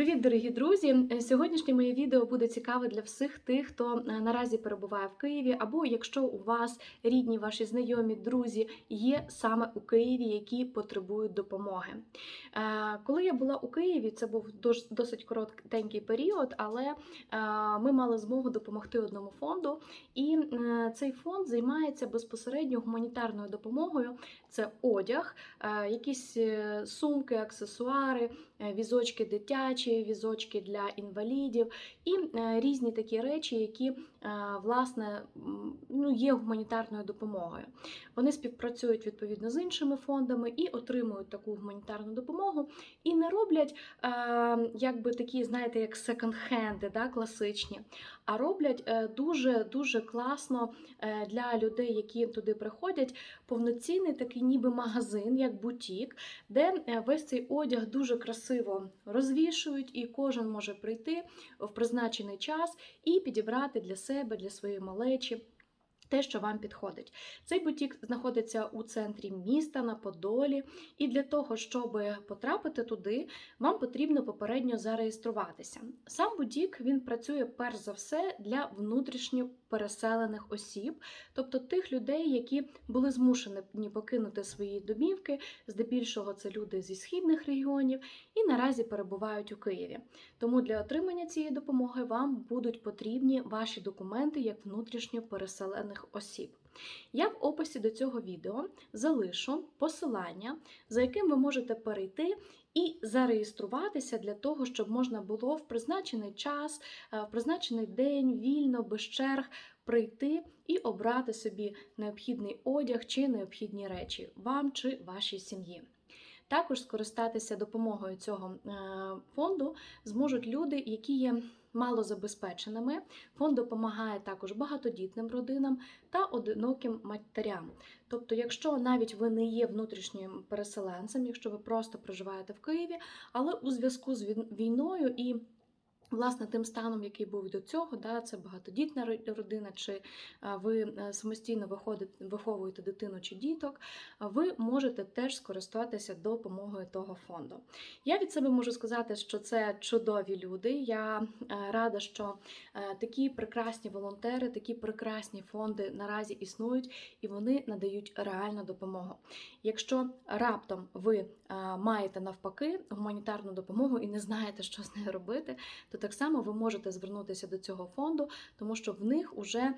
Привіт, дорогі друзі! Е, Сьогоднішнє моє відео буде цікаве для всіх тих, хто е, наразі перебуває в Києві, або якщо у вас рідні, ваші знайомі, друзі є саме у Києві, які потребують допомоги. Е, Коли я була у Києві, це був досить коротенький період, але ми мали змогу допомогти одному фонду. І цей фонд займається безпосередньо гуманітарною допомогою. Це одяг, якісь сумки, аксесуари, візочки дитячі, візочки для інвалідів і е, різні такі речі, які е, власне ну, є гуманітарною допомогою. Вони співпрацюють відповідно з іншими фондами і отримують таку гуманітарну допомогу, і не роблять е, якби такі, знаєте, як секонд-хенди, да, класичні, а роблять дуже дуже класно для людей, які туди приходять, повноцінний такий ніби магазин, як бутік, де весь цей одяг дуже красиво розвішують, і кожен може прийти в призначений час і підібрати для себе, для своєї малечі. Те, що вам підходить. Цей бутік знаходиться у центрі міста на Подолі, і для того, щоб потрапити туди, вам потрібно попередньо зареєструватися. Сам бутік він працює перш за все для внутрішньо переселених осіб, тобто тих людей, які були змушені покинути свої домівки. Здебільшого це люди зі східних регіонів і наразі перебувають у Києві. Тому для отримання цієї допомоги вам будуть потрібні ваші документи як внутрішньо переселених осіб. Я в описі до цього відео залишу посилання, за яким ви можете перейти і зареєструватися для того, щоб можна було в призначений час, е, в призначений день, вільно, без черг прийти і обрати собі необхідний одяг чи необхідні речі вам чи вашій сім'ї. Також скористатися допомогою цього е, фонду зможуть люди, які є малозабезпеченими. Фонд допомагає також багатодітним родинам та одиноким матерям. Тобто, якщо навіть ви не є внутрішнім переселенцем, якщо ви просто проживаєте в Києві, але у зв'язку з війною і Власне, тим станом, який був до цього, да, це багатодітна родина, чи е, ви е, самостійно виходите, виховуєте дитину чи діток, ви можете теж скористатися допомогою того фонду. Я від себе можу сказати, що це чудові люди. Я е, рада, що такі прекрасні волонтери, такі прекрасні фонди наразі існують і вони надають реальну допомогу. Якщо раптом ви маєте навпаки гуманітарну допомогу і не знаєте, що з нею робити, то так само ви можете звернутися до цього фонду, тому що в них вже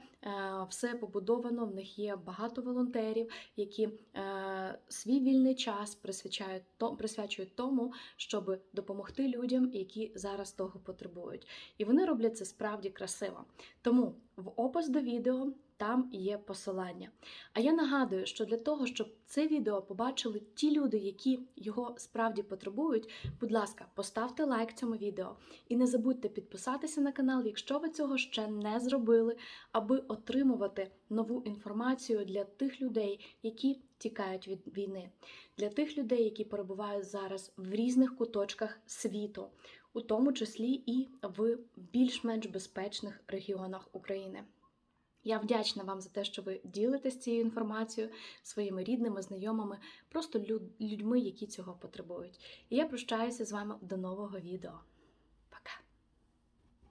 все побудовано, в них є багато волонтерів, які е, свій вільний час присвячають то- присвячують тому, щоб допомогти людям, які зараз того потребують. І вони роблять це справді красиво. Тому в опис до відео там є посилання. А я нагадую, що для того, щоб це відео побачили ті люди, які його справді потребують, будь ласка, поставте лайк цьому відео. І не забудьте підписатися на канал, якщо ви цього ще не зробили, аби отримувати нову інформацію для тих людей, які тікають від війни, для тих людей, які перебувають зараз в різних куточках світу, у тому числі і в більш-менш безпечних регіонах України. Я вдячна вам за те, що ви ділитесь цією інформацією своїми рідними, знайомими, просто людьми, які цього потребують. І я прощаюся з вами до нового відео.